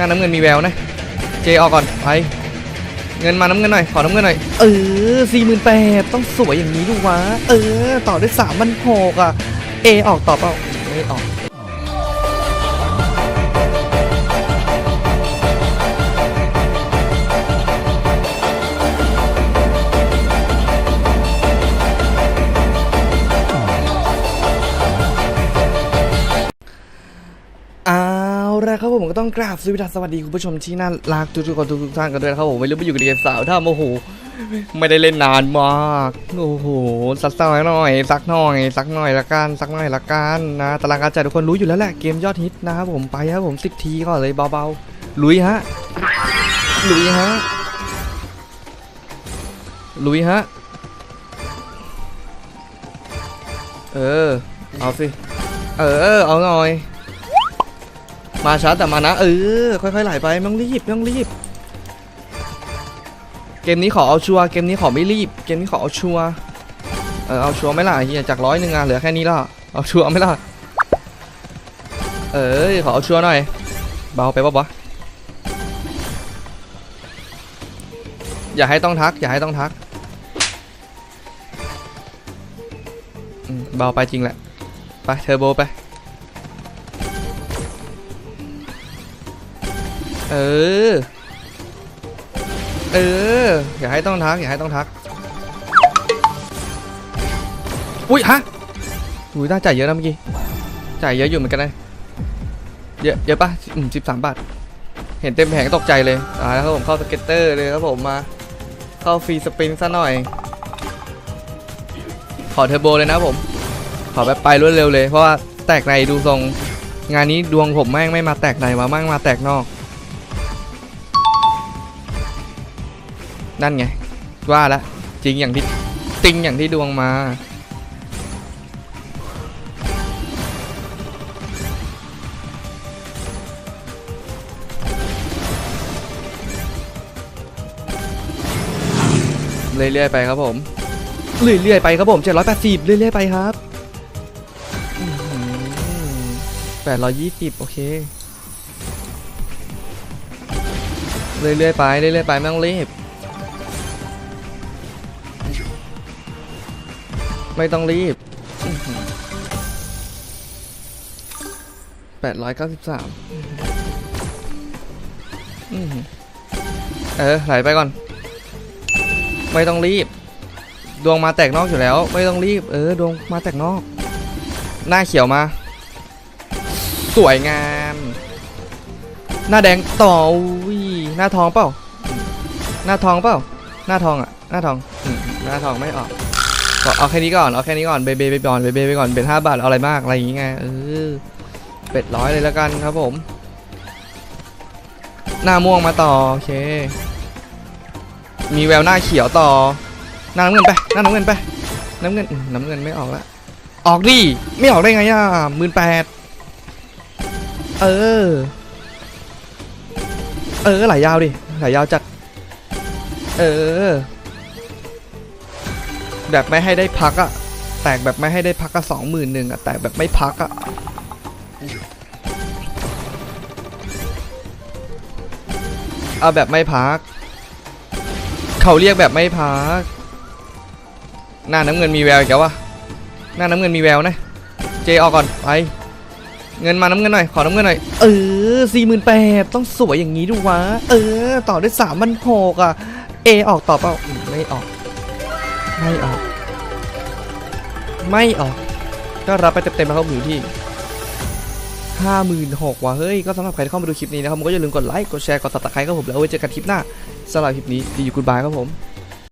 น้าน้ำเงินมีแววนะ เจออกก่อนไปเงินมาน้ำเงินหน่อย ขอน้ำเงินหน่อย เออสี่หมื่นแปดต้องสวยอย่างนี้ดูวะ เออ ต่อด้วยสามพันหกอะ เอออกต่อเปล่าไม่ออก ละครับผมก็ต้องกราบสวัสดีสวัสดีคุณผู้ชมที่น่ารักทุกๆคนทุกๆท่านกันด้วยนะครับผมไม่รู้ไปอยู่กับเกมสาวท่าโมโหไม่ได้เล่นนานมากโอ้โหสักหน่อยหน่อยสักหน่อยสักหน่อยละกันสักหน่อยละกันนะตารางการจ่ายทุกคนรู้อยู่แล้วแหละเกมยอดฮิตนะครับผมไปครับผมสิบทีก่อนเลยเบาๆลุยฮะลุยฮะลุยฮะเออเอาสิเออเอาหน่อย มาช้าแต่มานะ เออ ค่อยๆไหลไปไม่ต้องรีบไม่ต้องรีบ เกมนี้ขอเอาชัวร์เกมนี้ขอไม่รีบ เกมนี้ขอเอาชัวร์เออเอาชัวร์ไม่ล่ะเฮียจากร้อยหนึ่งอะเหลือแค่นี้ละเอาชัวร์ไม่ล่ะเออขอเอาชัวร์หน่อย เบาไปปะวะอย่าให้ต้องทัก อย่าให้ต้องทักเบาไปจริงแหละ ไปเทอร์โบไป เออ เออ อย่าให้ต้องทัก อย่าให้ต้องทัก อุ้ยฮะอุ้ยน่าจ่ายเยอะนะเมื่อกี้ จ่ายเยอะอยู่เหมือนกันนะเยอะเยอะปะอืมสิบสามบาท เห็นเต็มแผงตกใจเลยตาแล้วครับผมเข้าสเก็ตเตอร์เลยครับผมมา เข้าฟรีสปรินซะหน่อย ขอเทอร์โบเลยนะผม ขอแบบไปรวดเร็วเลย เพราะว่าแตกในดูทรง งานนี้ดวงผมแม่งไม่มาแตกในมาแม่งมาแตกนอก นั่นไง ว่าแล้วจริงอย่างที่จริงอย่างที่ดวงมา เรื่อยๆไปครับผมเรื่อยๆไปครับผม780เรื่อยๆไปครับแปดร้อยยี่สิบโอเคเรื่อยๆไปเรื่อยๆไปไม่ต้องรีบ ไม่ต้องรีบแปดร้อยเก้าสิบสามเออไหลไปก่อน ไม่ต้องรีบ ดวงมาแตกนอกอยู่แล้ว ไม่ต้องรีบ เออ ดวงมาแตกนอก หน้าเขียวมา สวยงาม หน้าแดงต่ออุ้ยหน้าทองเปล่า หน้าทองเปล่า หน้าทองอะ หน้าทอง หน้าทองไม่ออก เอาแค่นี้ก่อน เอาแค่นี้ก่อน เบเบไปก่อน เบเบไปก่อน เป็นห้าบาท เอาอะไรมาก อะไรอย่างงี้ไง เออเป็ดร้อยเลยแล้วกันครับผม หน้าม่วงมาต่อ โอเค มีแววหน้าเขียวต่อ หน้าน้ำเงินไป หน้าน้ำเงินไป น้ำเงิน น้ำเงินไม่ออกละ ออกดิ ไม่ออกได้ไงอะหมื่นแปด เออ เออไหลยาวดิ ไหลยาวจัด เออ แบบไม่ให้ได้พักอะแตกแบบไม่ให้ได้พักก็สองหมื่นหนึ่งอะแตกแบบไม่พักอะเอาแบบไม่พัก เขาเรียกแบบไม่พัก หน้าน้ำเงินมีแววอีกแล้ววะหน้าน้ำเงินมีแววนะ เจออกก่อนไป เงินมาน้ำเงินหน่อย ขอน้ำเงินหน่อย เออสี่หมื่นแปดต้องสวยอย่างนี้ดูวะ เออ ต่อด้วยสามพันหกอะ เอออกต่อเปล่า ไม่ออก ไม่ออก ไม่ออก ก็รับไปเต็มๆนะครับอยู่ที่ห้าหมื่นหกว่ะเฮ้ย ก็สำหรับใครที่เข้ามาดูคลิปนี้นะครับผมก็อย่าลืมกดไลค์ กดแชร์ กดซับสไครต์ครับผม แล้วไว้เจอกันคลิปหน้าสำหรับคลิปนี้ดีอยู่กูดบายครับผม